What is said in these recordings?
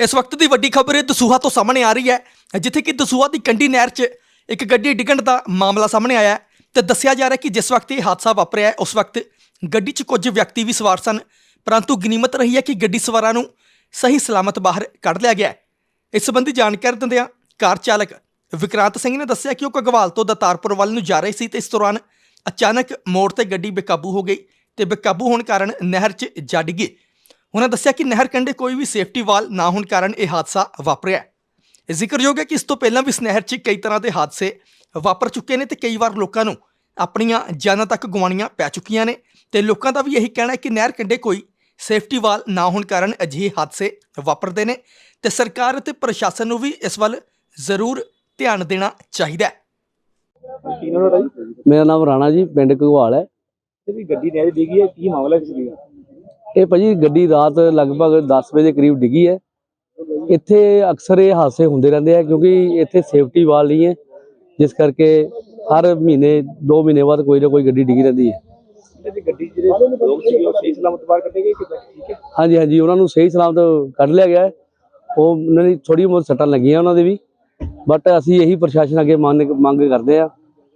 ਇਸ ਵਕਤ ਦੀ ਵੱਡੀ ਖਬਰ ਦਸੂਹਾ ਤੋਂ ਸਾਹਮਣੇ ਆ ਰਹੀ ਹੈ, ਜਿੱਥੇ ਕਿ ਦਸੂਹਾ ਦੀ ਕੰਢੀ ਨਹਿਰ 'ਚ ਇੱਕ ਗੱਡੀ ਡਿੱਗਣ ਦਾ ਮਾਮਲਾ ਸਾਹਮਣੇ ਆਇਆ ਹੈ ਤੇ ਦੱਸਿਆ ਜਾ ਰਿਹਾ ਕਿ ਜਿਸ ਵਕਤ ਇਹ ਹਾਦਸਾ ਵਾਪਰਿਆ ਉਸ ਵਕਤ ਗੱਡੀ 'ਚ ਕੁਝ ਵਿਅਕਤੀ ਵੀ ਸਵਾਰ ਸਨ, ਪਰੰਤੂ ਗਨੀਮਤ ਰਹੀ ਹੈ ਕਿ ਗੱਡੀ ਸਵਾਰਾਂ ਨੂੰ ਸਹੀ ਸਲਾਮਤ ਬਾਹਰ ਕੱਢ ਲਿਆ ਗਿਆ ਇਸ ਸੰਬੰਧੀ ਜਾਣਕਾਰੀ ਦਿੰਦਿਆਂ ਕਾਰ ਚਾਲਕ ਵਿਕਰਾਂਤ ਸਿੰਘ ਨੇ ਦੱਸਿਆ ਕਿ ਉਹ ਕਗਵਾਲ ਤੋਂ ਦਤਾਰਪੁਰ ਵੱਲ ਨੂੰ ਜਾ ਰਹੇ ਸੀ ਤੇ ਇਸ ਦੌਰਾਨ ਅਚਾਨਕ ਮੋੜ ਤੇ ਗੱਡੀ ਬੇਕਾਬੂ ਹੋ ਗਈ ਤੇ ਬੇਕਾਬੂ ਹੋਣ ਕਾਰਨ ਨਹਿਰ 'ਚ ਜਾ ਡਿੱਗੀ। ਉਹਨਾਂ ਦੱਸਿਆ ਕਿ ਨਹਿਰ ਕੰਢੇ ਕੋਈ ਵੀ ਸੇਫਟੀ ਵਾਲ ਨਾ ਹੋਣ ਕਾਰਨ ਇਹ ਹਾਦਸਾ ਵਾਪਰਿਆ ਹੈ। ਇਹ ਜ਼ਿਕਰਯੋਗ ਹੈ ਕਿ ਇਸ ਤੋਂ ਪਹਿਲਾਂ ਵੀ ਇਸ ਨਹਿਰ 'ਚ ਕਈ ਤਰ੍ਹਾਂ ਦੇ ਹਾਦਸੇ ਵਾਪਰ ਚੁੱਕੇ ਨੇ ਤੇ ਕਈ ਵਾਰ ਲੋਕਾਂ ਨੂੰ ਆਪਣੀਆਂ ਜਾਨਾਂ ਤੱਕ ਗਵਾਉਣੀਆਂ ਪੈ ਚੁੱਕੀਆਂ ਨੇ ਤੇ ਲੋਕਾਂ ਦਾ ਵੀ ਇਹੀ ਕਹਿਣਾ ਹੈ ਕਿ ਨਹਿਰ ਕੰਢੇ ਕੋਈ ਸੇਫਟੀ ਵਾਲ ਨਾ ਹੋਣ ਕਾਰਨ ਅਜਿਹੇ ਹਾਦਸੇ ਵਾਪਰਦੇ ਨੇ ਤੇ ਸਰਕਾਰ ਅਤੇ ਪ੍ਰਸ਼ਾਸਨ ਨੂੰ ਵੀ ਇਸ ਵੱਲ ਜ਼ਰੂਰ ਧਿਆਨ ਦੇਣਾ ਚਾਹੀਦਾ ਹੈ। ਮੇਰਾ ਨਾਮ ਰਾਣਾ ਜੀ ਪਿੰਡ ਘਗਵਾਲ ਹੈ। ਜਿਹੜੀ ਗੱਡੀ ਨਹਿਰ ਡਿੱਗੀ ਹੈ ਕੀ ਮਾਮਲਾ ਕਿਸ ਦੀ? ਇਹ ਭਾਜੀ ਗੱਡੀ ਰਾਤ ਲਗਭਗ 10 ਵਜੇ ਦੇ ਕਰੀਬ ਡਿੱਗੀ ਹੈ। ਇੱਥੇ ਅਕਸਰ ਇਹ ਹਾਦਸੇ ਹੁੰਦੇ ਰਹਿੰਦੇ ਆ ਕਿਉਂਕਿ ਇੱਥੇ ਸੇਫਟੀ ਵਾਲ ਨਹੀਂ ਹੈ ਜਿਸ ਕਰਕੇ ਹਰ ਮਹੀਨੇ 2 ਮਹੀਨੇ ਬਾਅਦ ਕੋਈ ਨਾ ਕੋਈ ਗੱਡੀ ਡਿੱਗੀ ਰਹਿੰਦੀ ਹੈ। ਹਾਂਜੀ ਹਾਂਜੀ ਉਹਨਾਂ ਨੂੰ ਸਹੀ ਸਲਾਮਤ ਕੱਢ ਲਿਆ ਗਿਆ ਉਹ ਉਹਨਾਂ ਦੀ ਥੋੜੀ ਬਹੁਤ ਸੱਟਾਂ ਲੱਗੀਆਂ ਉਹਨਾਂ ਦੇ ਵੀ। ਬਟ ਅਸੀਂ ਇਹੀ ਪ੍ਰਸ਼ਾਸਨ ਅੱਗੇ ਮੰਗ ਮੰਗ ਕਰਦੇ ਆ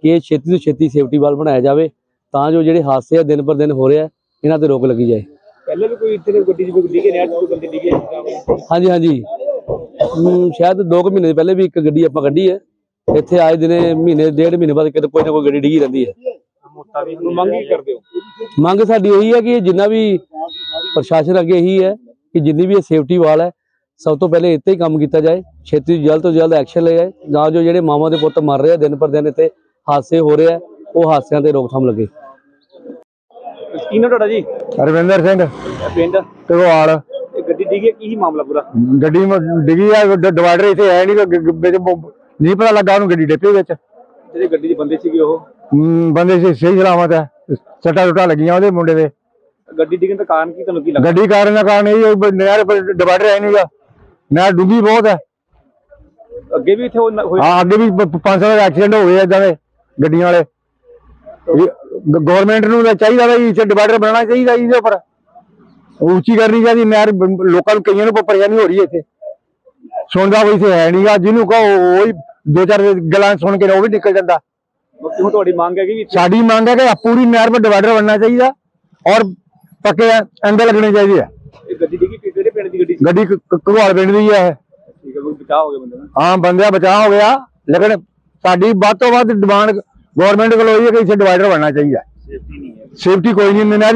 ਕਿ ਇਹ ਛੇਤੀ ਤੋਂ ਛੇਤੀ ਸੇਫਟੀ ਵਾਲ ਬਣਾਇਆ ਜਾਵੇ ਤਾਂ ਜੋ ਜਿਹੜੇ ਹਾਦਸੇ ਆ ਦਿਨ ਪਰ ਦਿਨ ਹੋ ਰਿਹਾ ਇਹਨਾਂ ਤੇ ਰੋਕ ਲੱਗੀ ਜਾਏ। ਪਹਿਲਾਂ ਵੀ ਕੋਈ ਇੱਥੇ ਗੱਡੀ ਜਿਵੇਂ ਡਿੱਗੇ ਨਹਿਰ 'ਚ ਕੋਈ ਬੰਦੇ ਡਿੱਗੇ ਹਾਂਜੀ ਹਾਂਜੀ। ਸ਼ਾਇਦ 2 ਮਹੀਨੇ ਪਹਿਲੇ ਵੀ ਇੱਕ ਗੱਡੀ ਆਪਾਂ ਕੱਢੀ ਹੈ। ਇੱਥੇ ਆਏ ਦਿਨੇ ਮਹੀਨੇ ਡੇਢ ਮਹੀਨੇ ਬਾਅਦ ਕਿਤੇ ਕੋਈ ਨਾ ਕੋਈ ਗੱਡੀ ਡਿੱਗੀ ਰਹਿੰਦੀ ਹੈ। ਮੰਗ ਹੀ ਕਰਦੇ ਹੋ? ਮੰਗ ਸਾਡੀ ਇਹੀ ਹੈ ਕਿ ਜਿੰਨਾ ਵੀ ਪ੍ਰਸ਼ਾਸਨ ਅੱਗੇ ਇਹੀ ਹੈ ਕਿ ਜਿੰਨੀ ਵੀ ਇਹ ਸੇਫਟੀ ਵਾਲ ਹੈ ਸਭ ਤੋਂ ਪਹਿਲੇ ਇੱਥੇ ਹੀ ਕੰਮ ਕੀਤਾ ਜਾਏ। ਛੇਤੀ ਜਲਦ ਤੋਂ ਜਲਦ ਐਕਸ਼ਨ ਲਿਆ ਜਾਏ। ਤਾਂ ਜੋ ਜਿਹੜੇ ਮਾਵਾਂ ਦੇ ਪੁੱਤ ਮਰ ਰਹੇ ਆ ਦਿਨ ਪਰ ਦਿਨ ਇੱਥੇ ਹਾਦਸੇ ਹੋ ਰਹੇ ਆ ਉਹ ਹਾਦਸਿਆਂ ਤੇ ਰੋਕਥਾਮ ਲੱਗੇ। ਕੀ ਨਾਮ ਤੁਹਾਡਾ ਜੀ? ਰਵਿੰਦਰ ਸਿੰਘ। ਪਿੰਡ? ਟਗਵਾਲ ਇਹ ਗੱਡੀ ਡਿੱਗੀ ਹੈ, ਕੀ ਸੀ ਮਾਮਲਾ ਪੂਰਾ? ਗੱਡੀ ਮ- ਡਿੱਗੀ ਆ ਡ- ਡਿਵਾਈਡਰ ਇੱਥੇ ਹੈ ਨਹੀਂ ਵਿੱਚ ਬ- ਨਹੀਂ ਪਤਾ ਲੱਗਾ ਉਹਨੂੰ ਗੱਡੀ ਡਿੱਪੇ ਵਿੱਚ। ਜਿਹੜੇ ਗੱਡੀ ਦੇ ਬੰਦੇ ਸੀਗੇ ਉਹ? ਹਮ, ਬੰਦੇ ਸੀ ਸਹੀ ਸਲਾਮਤ ਹੈ। ਸੱਟਾਂ ਸੁੱਟਾਂ ਲੱਗੀਆਂ ਉਹਦੇ ਮੁੰਡੇ ਦੇ। ਗੱਡੀ ਡਿੱਗਣ ਦਾ ਕਾਰਨ ਕੀ ਤੁਹਾਨੂੰ ਕੀ ਲੱਗਦਾ? ਗੱਡੀ ਕਾਰਨ ਦਾ ਕਾਰਨ ਇਹ ਹੈ ਨਹਿਰ ਪਰ ਡਿਵਾਈਡਰ ਹੈ ਨਹੀਂਗਾ ਨਹਿਰ ਡੂੰਘੀ ਬਹੁਤ ਹੈ। ਅੱਗੇ ਵੀ ਇੱਥੇ ਉਹ ਨ- ਹਾਂ ਅੱਗੇ ਵੀ ਪ- ਪ- ਪੰਜ ਸੱਤ ਐਕਸੀਡੈਂਟ ਹੋ ਗਏ ਏਦਾਂ ਦੇ ਗੱਡੀਆਂ ਵਾਲੇ। ਗਵਰਨਮੈਂਟ ਨੂੰ ਤਾਂ ਚਾਹੀਦਾ ਵੀ ਇੱਥੇ ਡਿਵਾਈਡਰ ਬਣਾਉਣਾ ਚਾਹੀਦਾ ਇਹਦੇ ਉੱਪਰ। ਉੱਚੀ ਕਰਨੀ ਚਾਹੀਦੀ ਨਹਿਰ ਲੋਕਾਂ ਨੂੰ ਕਈਆਂ ਨੂੰ ਪਰੇਸ਼ਾਨੀ ਹੋ ਰਹੀ ਹੈ ਇੱਥੇ। ਸੁਣਦਾ ਕੋਈ ਇੱਥੇ ਹੈ ਨਹੀਂਗਾ ਜਿਹਨੂੰ ਕਹੋ ਉਹ ਹੀ ਦੋ ਚਾਰ ਗੱਲਾਂ ਸੁਣ ਕੇ ਉਹ ਵੀ ਨਿਕਲ ਜਾਂਦਾ। ਤੁਹਾਡੀ ਮੰਗ ਹੈ ਕਿ ਸਾਡੀ ਮੰਗ ਹੈ ਕਿ ਪੂਰੀ ਨਹਿਰ 'ਤੇ ਡਿਵਾਈਡਰ ਬਣਨਾ ਚਾਹੀਦਾ ਔਰ ਪੱਕੇ ਐਂਗਲ ਲੱਗਣੇ ਚਾਹੀਦੇ ਆ। ਇਹ ਗੱਡੀ ਕਿਹੜੇ ਪਿੰਡ ਦੀ ਗੱਡੀ ਗੱਡੀ ਘਗਵਾਲ ਪਿੰਡ ਦੀ ਹੈ। ਠੀਕ ਹੈ ਕੋਈ ਬਚਾਅ ਹੋ ਗਿਆ ਬੰਦੇ ਦਾ? ਹਾਂ ਬੰਦਿਆਂ ਬਚਾਅ ਹੋ ਗਿਆ। ਲੇਕਿਨ ਸਾਡੀ ਵੱਧ ਤੋਂ ਵੱਧ ਡਿਮਾਂਡ ਗਵਰਨਮੈਂਟ ਕੋਲ ਹੋਈ ਹੈ ਕਿ ਇੱਥੇ ਡਿਵਾਈਡਰ ਬਣਨਾ ਚਾਹੀਦਾ। ਸੇਫਟੀ ਨਹੀਂ ਹੈ। ਸੇਫਟੀ ਕੋਈ ਨਹੀਂ ਨਹਿਰ